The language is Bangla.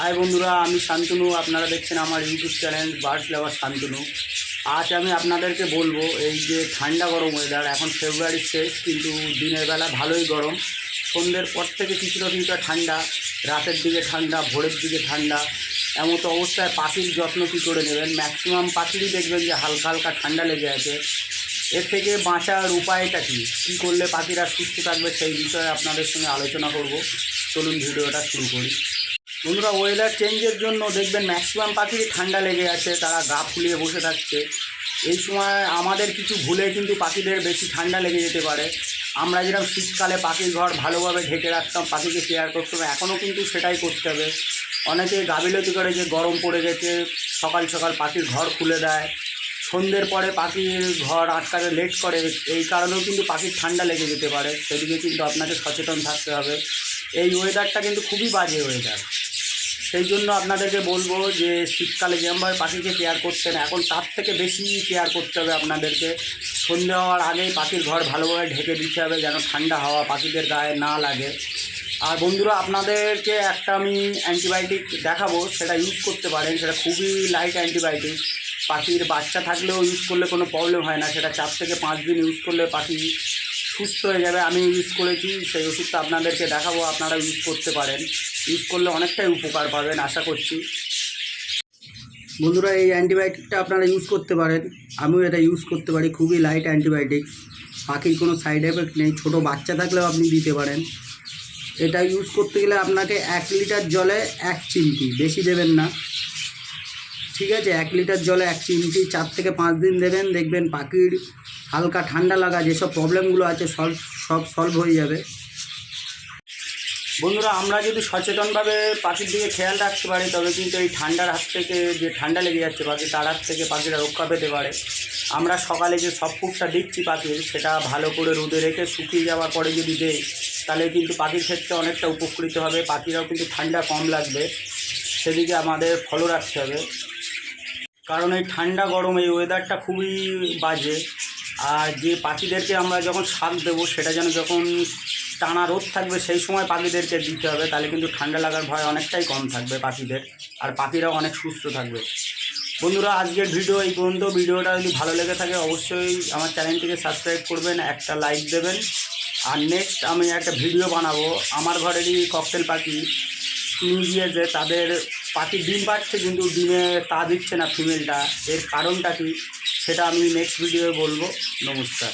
হাই বন্ধুরা, আমি শান্তনু, আপনারা দেখছেন আমার YouTube channel birds lover Shantanu. আজ আমি আপনাদেরকে বলব, এই যে ঠান্ডা গরম ওয়েদার এখন ফেব্রুয়ারি শেষ, কিন্তু দিনের বেলা ভালোই গরম। সন্ধ্যের পর থেকে কিছুটা কিছুটা ঠান্ডা, রাতের দিকে ঠান্ডা, ভোরের দিকে ঠান্ডা। এমত অবস্থায় পাখির যত্ন কী করে নেবেন? ম্যাক্সিমাম পাখিরই দেখবেন যে হালকা হালকা ঠান্ডা লেগে আছে। এর থেকে বাঁচার উপায়টা কী? কী করলে পাখিরা সুস্থ থাকবে সেই বিষয়ে আপনাদের সঙ্গে আলোচনা করব। চলুন ভিডিওটা শুরু করি। বন্ধুরা ওয়েদার চেঞ্জের জন্য দেখবেন ম্যাক্সিমাম পাখিরই ঠান্ডা লেগে আছে, তারা গা ফুলিয়ে বসে থাকছে। এই সময় আমাদের কিছু ভুলে কিন্তু পাখিদের বেশি ঠান্ডা লেগে যেতে পারে। আমরা যেরকম শীতকালে পাখির ঘর ভালোভাবে ঢেকে রাখতাম, পাখিকে কেয়ার করতাম, এখনও কিন্তু সেটাই করতে হবে। অনেকে গাবিলতি করে যে গরম পড়ে গেছে, সকাল সকাল পাখির ঘর খুলে দেয়। সন্ধ্যের পরে পাখির ঘর আটকাতে লেট করে, এই কারণেও কিন্তু পাখির ঠান্ডা লেগে যেতে পারে। সেদিকে কিন্তু আপনাকে সচেতন থাকতে হবে। এই ওয়েদারটা কিন্তু খুবই বাজে ওয়েদার সেই জন্য আপনাদেরকে বলব যে শীতকালে যেরমভাবে পাখিকে কেয়ার করতেন এখন তার থেকে বেশি কেয়ার করতে হবে আপনাদেরকে। সন্ধে হওয়ার আগেই পাখির ঘর ভালোভাবে ঢেকে দিতে হবে যেন ঠান্ডা হাওয়া পাখিদের গায়ে না লাগে। আর বন্ধুরা, আপনাদেরকে একটা আমি অ্যান্টিবায়োটিক দেখাবো, সেটা ইউজ করতে পারেন, সেটা খুবই লাইট অ্যান্টিবায়োটিক পাখির বাচ্চা থাকলেও ইউজ করলে কোনো প্রবলেম হয় না, সেটা চার থেকে পাঁচ দিন ইউজ করলে পাখি সুস্থ হয়ে যাবে, আমি ইউজ করেছি, সেই ওষুধটা আপনাদেরকে দেখাবো, আপনারা ইউজ করতে পারেন। ইউজ করলে অনেকটাই উপকার পাবেন, আশা করছি। বন্ধুরা, এই অ্যান্টিবায়োটিকটা আপনারা ইউজ করতে পারেন। আমিও এটা ইউজ করতে পারি, খুবই লাইট অ্যান্টিবায়োটিক। পাখির কোনো সাইড এফেক্ট নেই, ছোট বাচ্চা থাকলেও আপনি দিতে পারেন। এটা ইউজ করতে গেলে আপনাকে এক লিটার জলে এক চিমটি, বেশি দেবেন না। ঠিক আছে, এক লিটার জলে এক চিমটি, চার থেকে পাঁচ দিন দেবেন, দেখবেন পাখির হালকা ঠান্ডা লাগা, যেসব প্রবলেমগুলো আছে সলভ সব সলভ হয়ে যাবে। বন্ধুরা, আমরা যদি সচেতনভাবে পাখির দিকে খেয়াল রাখতে পারি, তবে কিন্তু এই ঠান্ডার হাত থেকে যে ঠান্ডা লেগে যাচ্ছে পাখি, তার হাত থেকে পাখিরা রক্ষা পেতে পারে। আমরা সকালে যে সব ফুডটা দিচ্ছি পাখির, সেটা ভালো করে রোদে রেখে শুকিয়ে যাওয়ার পরে যদি দেই, তাহলে কিন্তু পাখির ক্ষেত্রে অনেকটা উপকৃত হবে, পাখিরাও কিন্তু ঠান্ডা কম লাগবে। সেদিকে আমাদের ফলো রাখতে হবে। কারণ এই ঠান্ডা গরম, এই ওয়েদারটা খুবই বাজে। আর যে পাখিদেরকে আমরা যখন শাক দেবো, সেটা যেন যখন টানা রোদ থাকবে, সেই সময় পাখিদেরকে দিতে হবে। তাহলে কিন্তু ঠান্ডা লাগার ভয় অনেকটাই কম থাকবে পাখিদের। আর পাখিরাও অনেক সুস্থ থাকবে। বন্ধুরা, আজকের ভিডিও এই পর্যন্ত। ভিডিওটা যদি ভালো লেগে থাকে, অবশ্যই আমার চ্যানেলটিকে সাবস্ক্রাইব করবেন, একটা লাইক দেবেন। আর নেক্সট আমি একটা ভিডিও বানাবো। আমার ঘরেরই ককটেল পাখি গিয়েছে তাদের পাখি ডিম পাচ্ছে, কিন্তু ডিমে তা দিচ্ছে না ফিমেলটা এর কারণটা কি? সেটা আমি নেক্সট ভিডিওয়ে বলব। নমস্কার।